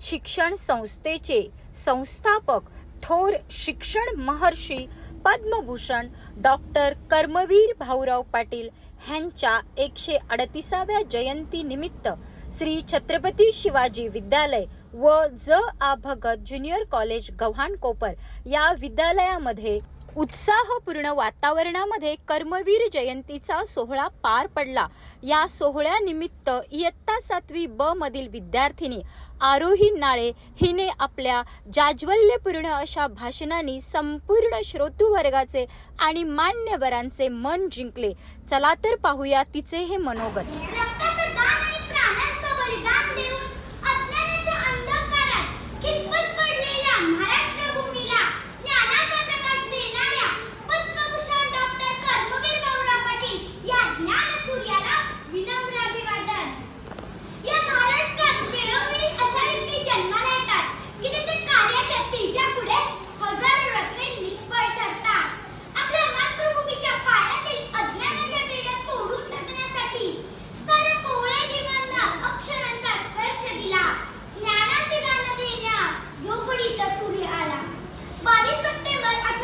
शिक्षण संस्थेचे संस्थापक थोर शिक्षण महर्षी पद्मभूषण डॉक्टर कर्मवीर भाऊराव पाटील ह्यांच्या एकशे अडतीसाव्या जयंती निमित्त श्री छत्रपती शिवाजी विद्यालय व ज आ भगत ज्युनियर कॉलेज गव्हाण कोपर या विद्यालयामध्ये उत्साहपूर्ण वातावरणामध्ये कर्मवीर जयंतीचा सोहळा पार पडला. या सोहळ्यानिमित्त इयत्ता सातवी ब मधील विद्यार्थिनी आरोही नाळे हिने आपल्या जाज्वल्यपूर्ण अशा भाषणाने संपूर्ण श्रोतूवर्गाचे आणि मान्यवरांचे मन जिंकले. चला तर पाहूया तिचे हे मनोगत.